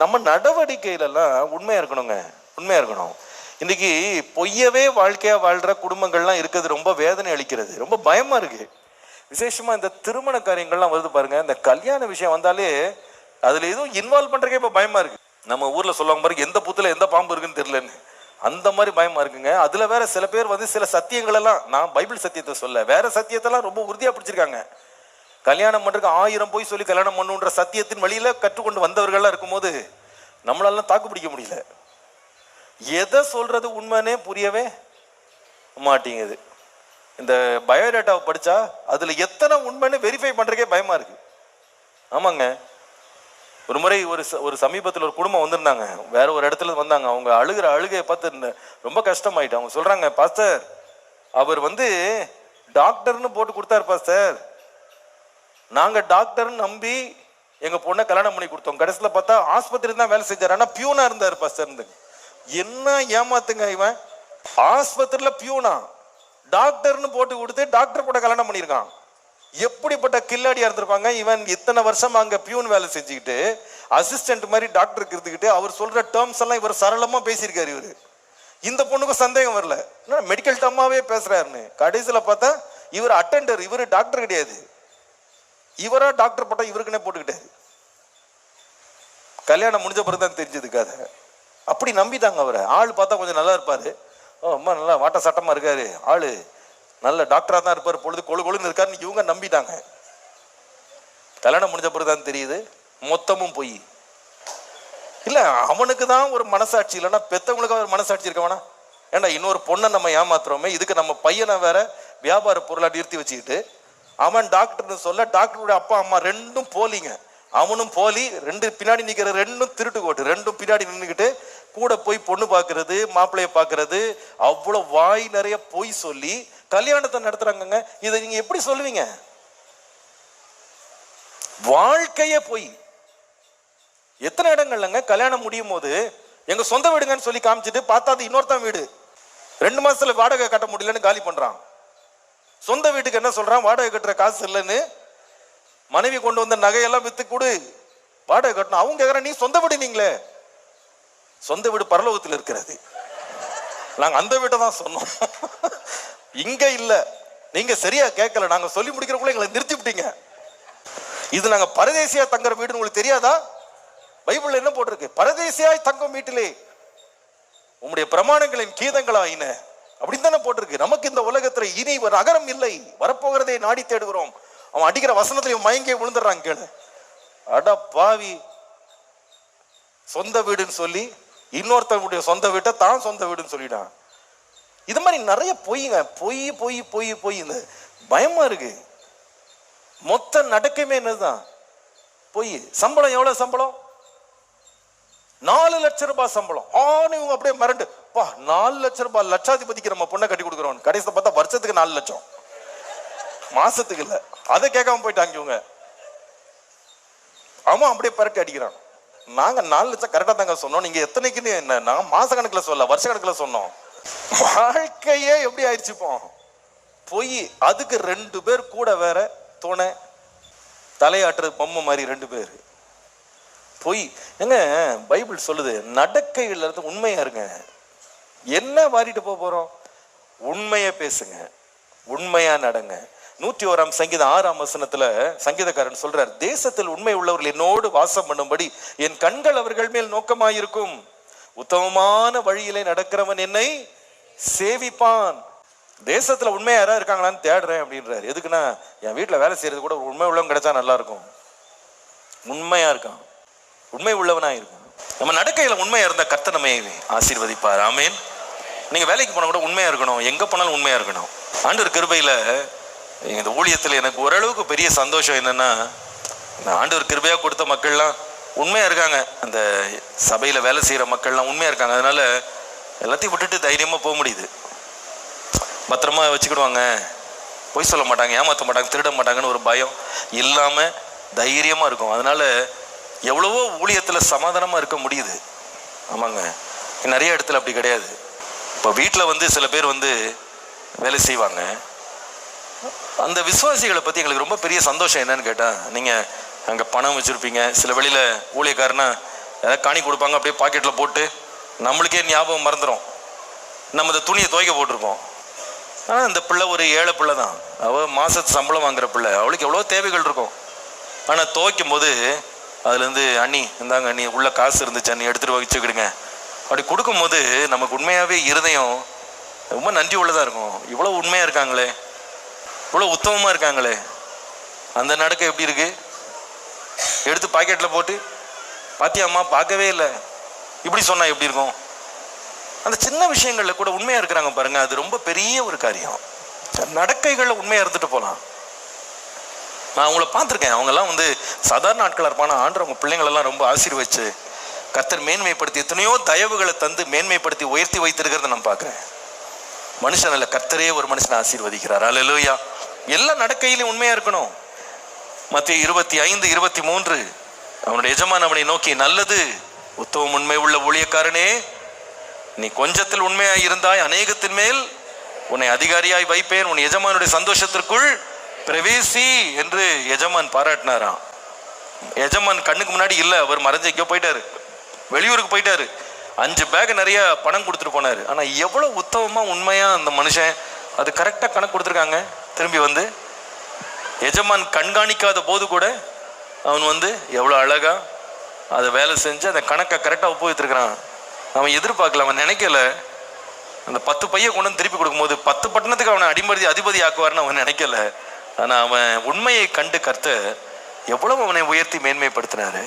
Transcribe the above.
நம்ம நடவடிக்கையிலலாம் உண்மையாக இருக்கணுங்க. உண்மையாக இருக்கணும். இன்னைக்கு பொய்யவே வாழ்க்கையாக வாழ்கிற குடும்பங்கள்லாம் இருக்கிறது ரொம்ப வேதனை அளிக்கிறது. ரொம்ப பயமாக இருக்குது விசேஷமாக இந்த திருமண காரியங்கள்லாம் வருது பாருங்கள் இந்த கல்யாண விஷயம் வந்தாலே அதில் எதுவும் இன்வால்வ் பண்ணுறக்கே இப்போ பயமாக இருக்குது நம்ம ஊரில் சொல்லுவாங்க பாருங்க எந்த புத்தில் எந்த பாம்பு இருக்குன்னு தெரிலன்னு அந்த மாதிரி பயமா இருக்குங்க. அதுல வேற சில பேர் வந்து சில சத்தியங்கள் எல்லாம் நான் பைபிள் சத்தியத்தை சொல்ல வேற சத்தியத்தெல்லாம் ரொம்ப உறுதியா பிடிச்சிருக்காங்க. கல்யாணம் பண்ணுறதுக்கு ஆயிரம் போய் சொல்லி கல்யாணம் பண்ணுன்ற சத்தியத்தின் வழியில கற்றுக்கொண்டு வந்தவர்கள்லாம் இருக்கும்போது நம்மளாலாம் தாக்கு பிடிக்க முடியல. எதை சொல்கிறது உண்மைனே புரியவே மாட்டேங்குது. இந்த பயோடேட்டாவை படித்தா அதில் எத்தனை உண்மைன்னு வெரிஃபை பண்ணுறக்கே பயமாக இருக்குது ஆமாங்க. ஒரு முறை ஒரு ச- ஒரு சமீபத்தில் ஒரு குடும்பம் வந்திருந்தாங்க. வேற ஒரு இடத்துல வந்தாங்க. அவங்க அழுகிற அழுகையை பார்த்து ரொம்ப கஷ்டமாயிட்டு. அவங்க சொல்கிறாங்க பாஸ்டர் அவர் வந்து டாக்டர்னு போட்டு கொடுத்தாரு பாஸ்டர். நாங்கள் டாக்டர்னு நம்பி எங்கள் பொண்ணை கல்யாணம் பண்ணி கொடுத்தோம். கடைசியில் பார்த்தா ஆஸ்பத்திரி தான் வேலை செஞ்சார். ஆனால் பியூனா இருந்தார் பாஸ்டர் என்ன ஏமாத்துங்க இவன்? ஆஸ்பத்திரியில் பியூனா. டாக்டர்னு போட்டு கொடுத்து டாக்டர் கூட கல்யாணம் பண்ணியிருக்கான். எப்படிப்பட்ட கில்லாடியா இருந்திருப்பாங்க? இவன் இத்தனை வருஷம் அங்க பியூன் வேலை செஞ்சுக்கிட்டு அசிஸ்டன்ட் மாதிரி டாக்டருக்கு இருந்துக்கிட்டு அவர் சொல்ற டேர்ம்ஸ் எல்லாம் இவர் சரளமா பேசியிருக்காரு இவரு. இந்த பொண்ணுக்கும் சந்தேகம் வரல. மெடிக்கல் டம்மாவே பேசுறாருன்னு. கடைசியில் பார்த்தா இவர் அட்டெண்டர் இவர் டாக்டர் கிடையாது. இவரா டாக்டர் பட்டம் இவருக்குன்னே போட்டுக்கிட்டாரு. கல்யாணம் முடிஞ்ச பிறகு தான் தெரிஞ்சது அதை அப்படி நம்பிட்டாங்க அவரை. ஆள் பார்த்தா கொஞ்சம் நல்லா இருப்பாரு. ஓ ரொம்ப நல்லா வாட்ட சட்டமா இருக்காரு. ஆள் நல்ல டாக்டரா தான் இருப்பார். பொழுது கொழு கொழுன்னு இருக்காருன்னு இவங்க நம்பிட்டாங்க கல்யாணம் முடிஞ்ச பிறகு தான் தெரியுது. மொத்தமும் பொய். இல்லை அவனுக்கு தான் ஒரு மனசாட்சி. இல்லைன்னா பெத்தவங்களுக்கு ஒரு மனசாட்சி இருக்க வேணா ஏன்டா இன்னொரு பொண்ணை நம்ம ஏமாத்துறோமே. இதுக்கு நம்ம பையனை வேற வியாபார பொருளாக நிறுத்தி வச்சுக்கிட்டு அவன் டாக்டர்னு சொல்ல டாக்டருடைய அப்பா அம்மா ரெண்டும் போலிங்க. அவனும் போலி ரெண்டு பின்னாடி நிற்கிற ரெண்டும் திருட்டு கோட்டு. ரெண்டும் பின்னாடி நின்றுக்கிட்டு கூட போய் பொண்ணு பார்க்கறது மாப்பிள்ளையை பார்க்கறது அவ்வளோ வாய் நிறைய பொய் சொல்லி கல்யாணத்தை நடத்துறாங்கங்க. இதை நீங்கள் எப்படி சொல்லுவீங்க? வாழ்க்கையே பொய். எத்தனை இடங்கள்லங்க கல்யாணம் முடியும் போது எங்கள் சொந்த வீடுங்கன்னு சொல்லி காமிச்சிட்டு பார்த்தா அது இன்னொருத்தன் வீடு. ரெண்டு மாதத்தில் வாடகை கட்ட முடியலன்னு காலி பண்ணுறான் சொந்த வீட்டுக்கு என்ன சொல்றான்? வாடகை கட்டுற காசு இல்லைன்னு மனைவி கொண்டு வந்த நகையெல்லாம் வித்து கொடு. வாடகை கட்டணும். அவங்க கேக்குறான் நீ சொந்த வீடு நீங்களே. சொந்த வீடு பரலோகத்தில் இருக்கிறது. நாங்க அந்த வீட்டை தான் சொன்னோம். இங்க இல்ல. நீங்க சரியா கேட்கல நாங்க சொல்லி முடிக்கிறக்குள்ள எங்களை நிறுத்தி விட்டீங்க. இது நாங்க பரதேசியா தங்குற வீடுன்னு உங்களுக்கு தெரியாதா? பைபிள் என்ன போட்டிருக்கு? பரதேசியாய் தங்கும் வீட்டிலே உம்முடைய பிரமாணங்களின் கீதங்களாயின. அப்படின்னு தானே போட்டிருக்கு? நமக்கு இந்த உலகத்துல இனி ஒரு அகரம் இல்லை. வரப்போகிறதை நாடி தேடுகிறோம். அவன் அடிக்கிற வசனத்துல மயங்கே விழுந்துடுறான் கேளு. அட பாவி. சொந்த வீடுன்னு சொல்லி இன்னொருத்தவங்களுடைய சொந்த வீட்டை தான் சொந்த வீடுன்னு சொல்லிட்டான். இது மாதிரி நிறைய பொய்ங்க. பொய் பொய் பொய் பொய். இந்த பயமா இருக்கு. மொத்த நடக்கமே என்னதுதான்? பொய். சம்பளம் எவ்வளவு சம்பளம்? நாலு லட்ச ரூபாய் சம்பளம். ஆனு இவங்க அப்படியே மிரண்டு பா நாலு லட்ச ரூபாய் லட்சாதிபதிக்கு நம்ம பொண்ணை கட்டி கொடுக்குறோம். கடைசியில் பார்த்தா வருஷத்துக்கு நாலு லட்சம். மாசத்துக்கு இல்ல. அதை கேட்காம போயிட்டாங்க இவங்க. அவன் அப்படியே பரட்டி அடிக்கிறான். நாங்க நாலு லட்சம் கரெக்டா தாங்க சொன்னோம். நீங்க எத்தனைக்குன்னு என்ன நான் மாச கணக்குல சொல்ல வருஷ கணக்குல சொன்னோம். வாழ்க்கையே எப்படி ஆயிடுச்சு இப்போ? போய் அதுக்கு ரெண்டு பேர் கூட வேற துணை தலையாட்டுறது பொம்மை மாதிரி ரெண்டு பேர். பொய். ஏங்க பைபிள் சொல்லுது நடக்கைகள் இருந்து உண்மையா இருங்க. என்ன வாரிட்டு போக போறோம்? உண்மையை பேசுங்க. உண்மையா நடங்க. நூற்றி ஓராம் சங்கீதம் ஆறாம் வசனத்துல சங்கீதக்காரன் சொல்றார் தேசத்தில் உண்மை உள்ளவர்கள் என்னோடு வாசம் பண்ணும்படி என் கண்கள் அவர்கள் மேல் நோக்கமாயிருக்கும். உத்தமமான வழியிலே நடக்கிறவன் என்னை சேவிப்பான். தேசத்துல உண்மையா யாராவது இருக்காங்களான்னு தேடுறேன் அப்படின்றாரு. எதுக்குன்னா என் வீட்டுல வேலை செய்யறது கூட உண்மை உள்ளவங்க கிடைச்சா நல்லா இருக்கும். உண்மையா இருக்கான். உண்மை உள்ளவனாக இருக்கும் நம்ம நடக்கையில் உண்மையாக இருந்தால் கர்த்த நம்மை ஆசீர்வதிப்பார். ஆமேன். நீங்கள் வேலைக்கு போனால் கூட உண்மையாக இருக்கணும். எங்கே போனாலும் உண்மையாக இருக்கணும். ஆண்டவர் கிருபையில் இந்த ஊழியத்தில் எனக்கு ஓரளவுக்கு பெரிய சந்தோஷம் என்னென்னா இந்த ஆண்டவர் கிருபையாக கொடுத்த மக்கள்லாம் உண்மையாக இருக்காங்க. அந்த சபையில் வேலை செய்கிற மக்கள்லாம் உண்மையாக இருக்காங்க. அதனால் எல்லாத்தையும் விட்டுட்டு தைரியமாக போக முடியுது. பத்திரமா வச்சுக்கிடுவாங்க. பொய் சொல்ல மாட்டாங்க ஏமாற்ற மாட்டாங்க திருட மாட்டாங்கன்னு ஒரு பயம் இல்லாமல் தைரியமாக இருக்கும். அதனால் எவ்வளவோ ஊழியத்தில் சமாதானமாக இருக்க முடியுது. ஆமாங்க. நிறைய இடத்துல அப்படி கிடையாது. இப்போ வீட்டில் வந்து சில பேர் வந்து வேலை செய்வாங்க. அந்த விசுவாசிகளை பற்றி எங்களுக்கு ரொம்ப பெரிய சந்தோஷம் என்னன்னு கேட்டால் நீங்கள் அங்கே பணம் வச்சுருப்பீங்க. சில வெளியில் ஊழியக்காரனா ஏதாவது காணி கொடுப்பாங்க அப்படியே பாக்கெட்டில் போட்டு நம்மளுக்கே ஞாபகம் மறந்துடும் நம்ம இந்த துணியை துவைக்க போட்டிருப்போம். ஆனால் இந்த பிள்ளை ஒரு ஏழை பிள்ளை தான். அவள் மாதத்து சம்பளம் வாங்குற பிள்ளை. அவளுக்கு எவ்வளோ தேவைகள் இருக்கும். ஆனால் துவைக்கும் போது அதுலேருந்து அண்ணி இந்தாங்க அண்ணி உள்ள காசு இருந்துச்சு அண்ணி எடுத்துகிட்டு வச்சுக்கிடுங்க. அப்படி கொடுக்கும்போது நமக்கு உண்மையாகவே இருதயம் ரொம்ப நன்றி உள்ளதாக இருக்கும். இவ்வளோ உண்மையாக இருக்காங்களே. இவ்வளோ உத்தமமாக இருக்காங்களே. அந்த நடக்க எப்படி இருக்குது எடுத்து பாக்கெட்டில் போட்டு பாத்தியாம்மா பார்க்கவே இல்லை. இப்படி சொன்னால் எப்படி இருக்கும்? அந்த சின்ன விஷயங்களில் கூட உண்மையாக இருக்கிறாங்க பாருங்கள் அது ரொம்ப பெரிய ஒரு காரியம். நடக்கைகளில் உண்மையாக இருந்துட்டு போகலாம். நான் அவங்கள பார்த்துருக்கேன். அவங்கெல்லாம் வந்து சாதாரண ஆட்களாக இருப்பான ஆண்டு அவங்க பிள்ளைங்களெல்லாம் ரொம்ப ஆசீர்வச்சு கத்தர் மேன்மைப்படுத்தி எத்தனையோ தயவுகளை தந்து மேன்மைப்படுத்தி உயர்த்தி வைத்திருக்கிறத நான் பார்க்குறேன். மனுஷன் அல்ல கத்தரே ஒரு மனுஷனை ஆசீர்வதிக்கிறார். லோயா எல்லா நடக்கையிலும் உண்மையாக இருக்கணும். மத்திய இருபத்தி ஐந்து இருபத்தி மூன்று அவனுடைய எஜமான் அவனை நோக்கி நல்லது உத்தவம் உண்மை உள்ள ஊழியக்காரனே நீ கொஞ்சத்தில் உண்மையாய் இருந்தாய் அநேகத்தின் மேல் உன்னை அதிகாரியாய் வைப்பேன் உன் எஜமானுடைய சந்தோஷத்திற்குள் பிரவேசி என்று எஜமான் பாராட்டினாராம். எஜமான் கண்ணுக்கு முன்னாடி இல்லை அவர் மறைஞ்சு எங்கேயோ போயிட்டாரு. வெளியூருக்கு போயிட்டாரு. அஞ்சு பேக் நிறைய பணம் கொடுத்துட்டு போனார். ஆனால் எவ்வளோ உத்தமமாக உண்மையாக அந்த மனுஷன் அது கரெக்டாக கணக்கு கொடுத்துருக்காங்க? திரும்பி வந்து எஜமான் கண்காணிக்காத போது கூட அவன் வந்து எவ்வளோ அழகா அதை வேலை செஞ்சு அந்த கணக்கை கரெக்டாக ஒப்புவித்துருக்கிறான். அவன் எதிர்பார்க்கல அவன் நினைக்கல. அந்த பத்து பையன் கொண்டு வந்து திருப்பி கொடுக்கும்போது பத்து பட்டணத்துக்கு அவனை அடிமதி அதிபதி ஆக்குவார்னு அவன் நினைக்கல. ஆனால் அவன் உண்மையை கண்டு கர்த்தர் எவ்வளவு அவனை உயர்த்தி மேன்மைப்படுத்தினாரு?